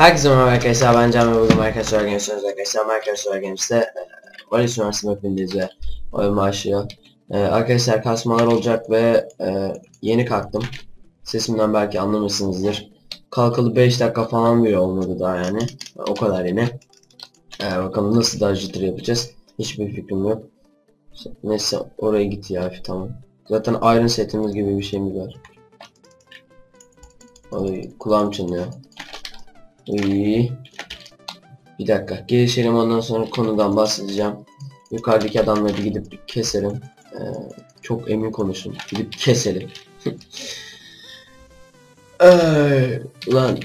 Herkese merhaba arkadaşlar ben Can ve bugün arkadaşlar Games'iniz arkadaşlar arkadaşlar Games'te e, Valiz Üniversitesi hepiniz ve oyun başlıyor. E, arkadaşlar kasmalar olacak ve e, yeni kalktım. Sesimden belki anlamışsınızdır. Kalkalı 5 dakika falan bile olmadı daha yani. O kadar yine. E, bakalım nasıl daha jitter yapacağız. Hiçbir fikrim yok. Neyse oraya git ya tamam. Zaten Iron setimiz gibi bir şeyimiz var. Ay kulağım çınlıyor. İyi. Bir dakika. Gelişelim ondan sonra konudan bahsedeceğim. Yukarıdaki adamları bir gidip keselim. Ee, çok emin konuşun. Gidip keselim. Ay, Ulan.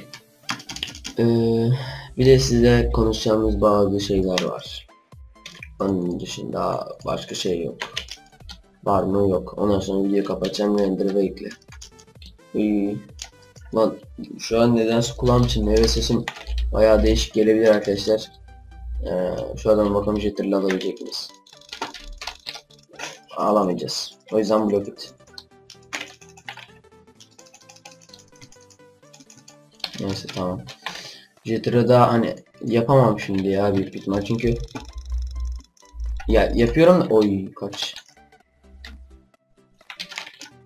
Ee, bir de size konuşacağımız bazı şeyler var. Onun dışında başka şey yok. Var mı yok. Ondan sonra videoyu kapatacağım ve ekle. İyi. Lan şu an nedense kulağım çınlıyor ve sesim bayağı değişik gelebilir arkadaşlar. Ee, şu adamı bakalım jetter'la alabilecek miyiz? Alamayacağız. O yüzden blok it. Neyse tamam. Jetter'ı da hani yapamam şimdi ya büyük ihtimal çünkü ya yapıyorum da oy kaç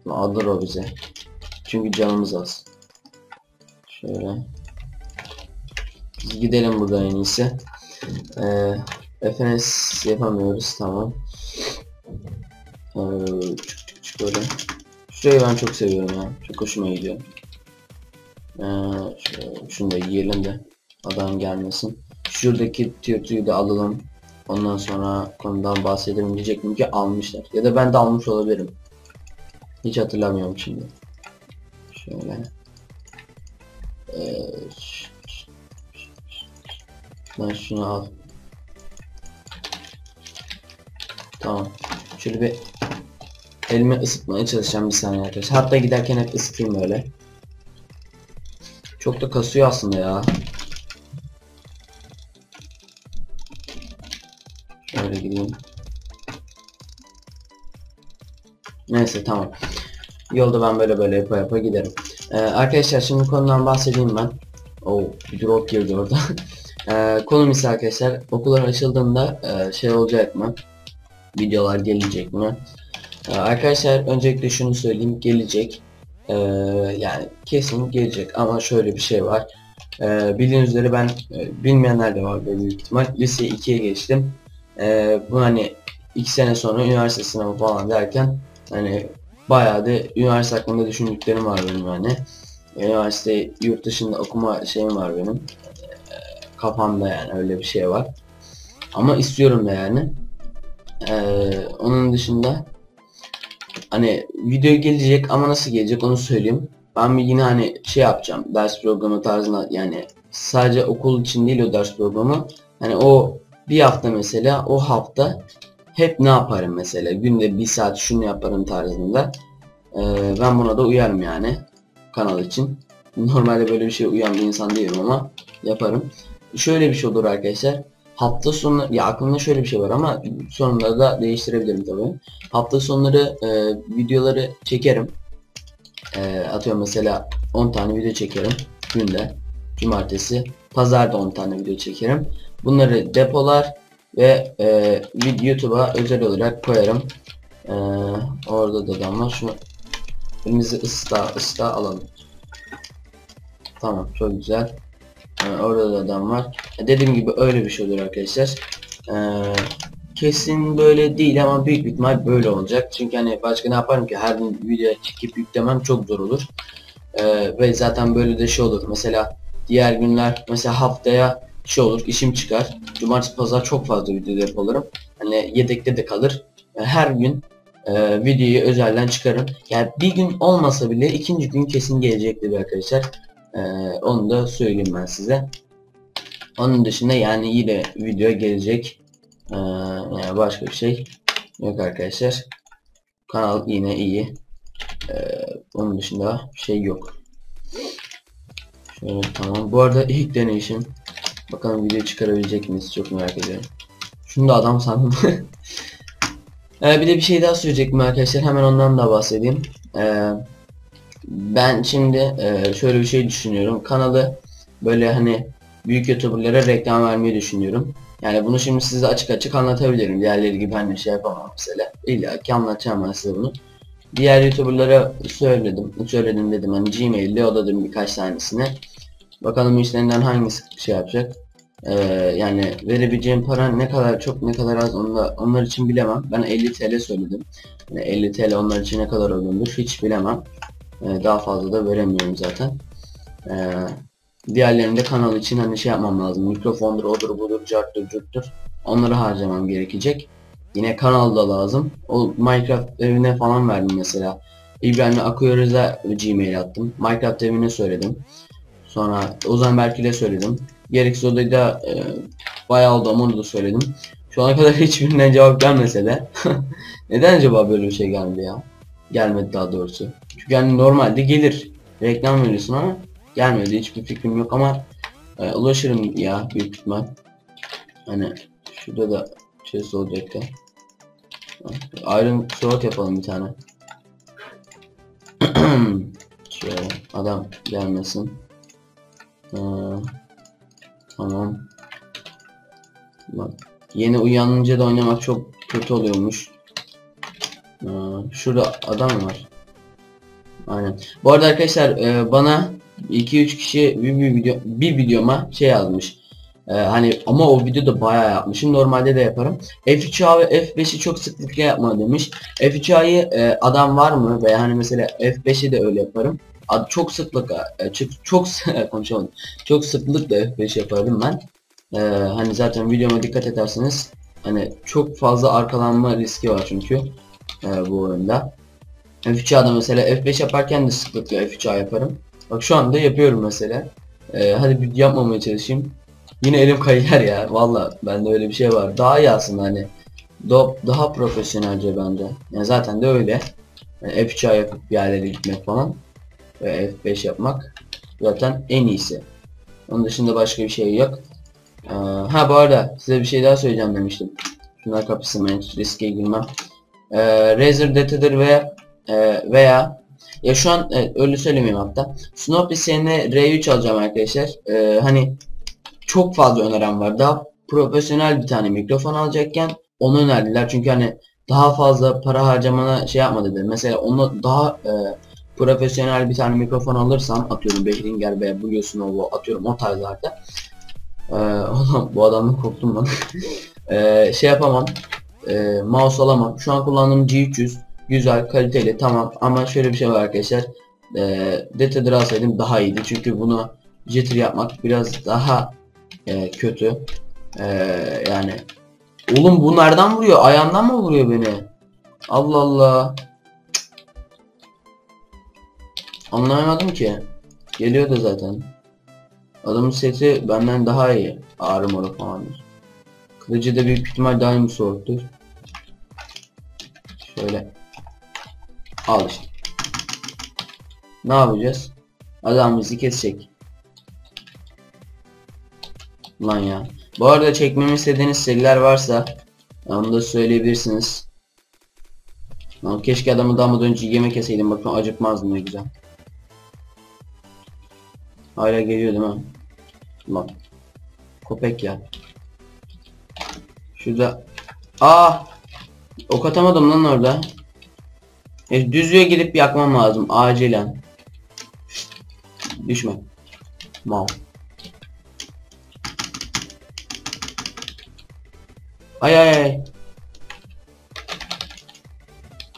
alır o bize çünkü canımız az Şöyle. Biz gidelim buradan en iyisi. Ee, FNS yapamıyoruz tamam. Ee, çık çık çık böyle. Şurayı ben çok seviyorum ya. Çok hoşuma gidiyor. Ee, şunu da yiyelim de adam gelmesin. Şuradaki tiyotuyu da alalım. Ondan sonra konudan bahsedelim diyecektim ki almışlar. Ya da ben de almış olabilirim. Hiç hatırlamıyorum şimdi. Şöyle. Ee, ben şunu al. Tamam. Şöyle bir elimi ısıtmaya çalışacağım bir saniye arkadaşlar. Hatta giderken hep ısıtayım böyle. Çok da kasıyor aslında ya. Şöyle gideyim. Neyse tamam. Yolda ben böyle böyle yapa yapa giderim. Ee, arkadaşlar şimdi konudan bahsedeyim ben. Oh bir drop girdi orada. ee, konum ise arkadaşlar okullar açıldığında e, şey olacak mı? Videolar gelecek mi? Ee, arkadaşlar öncelikle şunu söyleyeyim gelecek. Ee, yani kesin gelecek ama şöyle bir şey var. Ee, bildiğiniz üzere ben e, bilmeyenler de var böyle büyük ihtimal. Lise 2'ye geçtim. Ee, bu hani 2 sene sonra üniversite sınavı falan derken hani bayağı da üniversite hakkında düşündüklerim var benim yani. Üniversite yurt dışında okuma şeyim var benim. Kafamda yani öyle bir şey var. Ama istiyorum da yani. Ee, onun dışında hani video gelecek ama nasıl gelecek onu söyleyeyim. Ben bir yine hani şey yapacağım. Ders programı tarzında yani sadece okul için değil o ders programı. Hani o bir hafta mesela o hafta hep ne yaparım mesela? Günde bir saat şunu yaparım tarzında. Ee, ben buna da uyarım yani kanal için. Normalde böyle bir şey uyan bir insan değilim ama yaparım. Şöyle bir şey olur arkadaşlar. Hafta sonu ya aklımda şöyle bir şey var ama sonunda da değiştirebilirim tabi hafta sonları e, videoları çekerim. E, atıyorum mesela 10 tane video çekerim günde. Cumartesi pazarda 10 tane video çekerim. Bunları depolar ve e, YouTube'a özel olarak koyarım. E, orada da adam var. Şunu elimizi ısla ısla alalım. Tamam çok güzel. E, orada da adam var. E, dediğim gibi öyle bir şey olur arkadaşlar. E, kesin böyle değil ama büyük bir ihtimal böyle olacak. Çünkü hani başka ne yaparım ki her gün video çekip yüklemem çok zor olur. E, ve zaten böyle de şey olur. Mesela diğer günler mesela haftaya şey olur işim çıkar. Cumartesi pazar çok fazla video yaparım. Hani yedekte de kalır. Her gün e, videoyu özelden çıkarım. Yani bir gün olmasa bile ikinci gün kesin gelecektir arkadaşlar. E, onu da söyleyeyim ben size. Onun dışında yani yine video gelecek. E, yani başka bir şey yok arkadaşlar. Kanal yine iyi. E, onun dışında bir şey yok. Şöyle tamam. Bu arada ilk deneyişim Bakalım video çıkarabilecek miyiz çok merak ediyorum. Şunu da adam sandım. ee, bir de bir şey daha söyleyecektim arkadaşlar hemen ondan da bahsedeyim. Ee, ben şimdi e, şöyle bir şey düşünüyorum. Kanalı böyle hani büyük youtuberlara reklam vermeyi düşünüyorum. Yani bunu şimdi size açık açık anlatabilirim. Diğerleri gibi hani şey yapamam mesela. İlla ki anlatacağım ben size bunu. Diğer youtuberlara söyledim. Söyledim dedim hani Gmail'de yolladım birkaç tanesine. Bakalım işlerinden hangisi şey yapacak. Ee, yani verebileceğim para ne kadar çok ne kadar az onu da, onlar için bilemem. Ben 50 TL söyledim. Yani 50 TL onlar için ne kadar olduğunu hiç bilemem. Ee, daha fazla da veremiyorum zaten. Ee, diğerlerinde kanal için hani şey yapmam lazım. Mikrofondur, odur, budur, carttır, curttur. Onları harcamam gerekecek. Yine kanalda lazım. O Minecraft evine falan verdim mesela. İbrahim Akuyörüz'e Gmail attım. Minecraft evine söyledim. Sonra Ozan Berkil'e söyledim. Gereksiz odayı da e, bayağı oldu ama onu da söyledim. Şu ana kadar hiçbirinden cevap gelmese de neden acaba böyle bir şey geldi ya? Gelmedi daha doğrusu. Çünkü yani normalde gelir. Reklam veriyorsun ama gelmedi. Hiçbir fikrim yok ama e, ulaşırım ya büyük ihtimal. Hani şurada da chest olacaktı. Iron sword yapalım bir tane. Şöyle adam gelmesin. Ee, tamam. Bak yeni uyanınca da oynamak çok kötü oluyormuş. Ee, şurada adam var. Aynen. Bu arada arkadaşlar e, bana 2-3 kişi bir, bir video bir videoma şey yazmış. Ee, hani ama o videoda bayağı yapmışım. Normalde de yaparım. F3A ve F5'i çok sıklıkla yapma demiş. F3A'yı e, adam var mı? Veya hani mesela F5'i de öyle yaparım. Ad, çok sıklıkla e, çok çok konuşamadım. Çok sıklıkla F5 yapardım ben. Ee, hani zaten videoma dikkat ederseniz hani çok fazla arkalanma riski var çünkü e, bu oyunda. F3A'da mesela F5 yaparken de sıklıkla F3A yaparım. Bak şu anda yapıyorum mesela. Ee, hadi bir yapmamaya çalışayım. Yine elim kayar ya. Valla bende öyle bir şey var. Daha iyi aslında hani. Do daha profesyonelce bence. Yani zaten de öyle. Yani F3A yapıp bir yerlere gitmek falan. Ve F5 yapmak zaten en iyisi. Onun dışında başka bir şey yok. Ee, ha bu arada size bir şey daha söyleyeceğim demiştim. Şunlar kapısın ben hiç riske girmem. Ee, Razer Data'dır ve e, veya ya şu an evet, öyle söylemeyeyim hatta. Snoopy seninle R3 alacağım arkadaşlar. Ee, hani çok fazla öneren var. Daha profesyonel bir tane mikrofon alacakken onu önerdiler. Çünkü hani daha fazla para harcamana şey yapma dedi. Mesela onu daha e, profesyonel bir tane mikrofon alırsam atıyorum Behringer veya Blue Snow atıyorum o tarzlarda. Ee, bu adamdan korktum lan. ee, şey yapamam. E, mouse alamam. Şu an kullandığım G300 güzel, kaliteli tamam ama şöyle bir şey var arkadaşlar. E, Datadır alsaydım daha iyiydi. Çünkü bunu jitter yapmak biraz daha e, kötü. E, yani Oğlum bu nereden vuruyor? Ayağından mı vuruyor beni? Allah Allah. Anlayamadım ki. Geliyordu zaten. Adamın seti benden daha iyi. Ağrı moru falandır. Kılıcı da büyük ihtimal bir soğuktur. Şöyle. Al işte. Ne yapacağız? Adam bizi kesecek. Lan ya. Bu arada çekmemi istediğiniz seriler varsa onu da söyleyebilirsiniz. Lan keşke adamı dalmadan önce yemek yeseydim bakın acıkmazdım ne güzel. Hala geliyor değil mi? Lan. Köpek ya. Şurada. Aa! Ok atamadım lan orada. E, düzlüğe gidip yakmam lazım acilen. Düşme. Mal. Ay ay ay.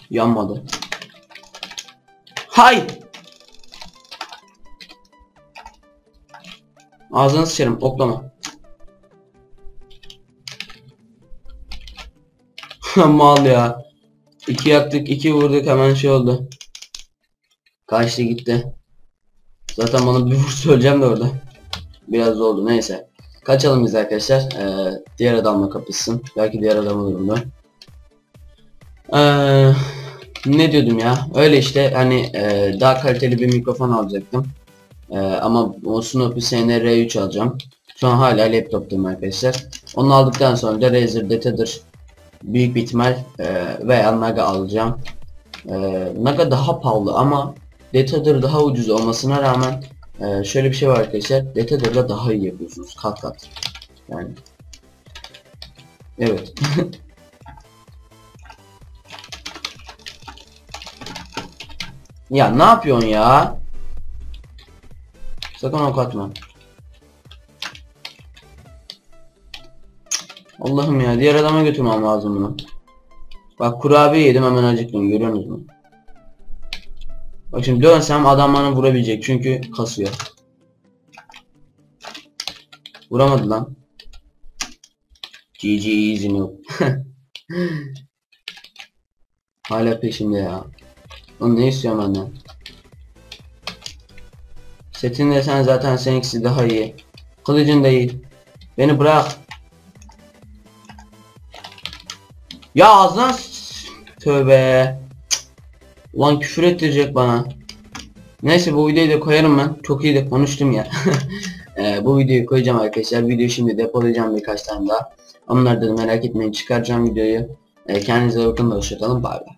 Yanmadı. Hay. Ağzını sıçarım oklama. Mal ya. İki yaktık, iki vurduk hemen şey oldu. Kaçtı gitti. Zaten bana bir vursa öleceğim de orada. Biraz oldu neyse. Kaçalım biz arkadaşlar. Ee, diğer adamla kapışsın. Belki diğer adam olurum da. Ee, ne diyordum ya? Öyle işte hani e, daha kaliteli bir mikrofon alacaktım. E, ama o Snoopy SNR 3 alacağım. Şu an hala laptoptayım arkadaşlar. Onu aldıktan sonra da Razer Data'dır büyük bir ihtimal e, veya Naga alacağım. E, Naga daha pahalı ama Data'dır daha ucuz olmasına rağmen Ee, şöyle bir şey var arkadaşlar. Detador'la daha iyi yapıyorsunuz. Kat kat. Yani. Evet. ya ne yapıyorsun ya? Sakın ok. Allah'ım ya diğer adama götürmem lazım bunu. Bak kurabiye yedim hemen acıktım görüyorsunuz mu? Bak şimdi dönsem adam bana vurabilecek çünkü kasıyor. Vuramadı lan. GG easy noob. Hala peşimde ya. Oğlum ne istiyor benden? Setin de sen zaten seninkisi daha iyi. Kılıcın da iyi. Beni bırak. Ya ağzına Tövbe. Cık. Ulan küfür ettirecek bana. Neyse bu videoyu da koyarım ben. Çok iyi de konuştum ya. Ee, bu videoyu koyacağım arkadaşlar. Videoyu şimdi depolayacağım birkaç tane daha. Onları da merak etmeyin çıkaracağım videoyu. Ee, kendinize bakın da hoşçakalın. Bay bay.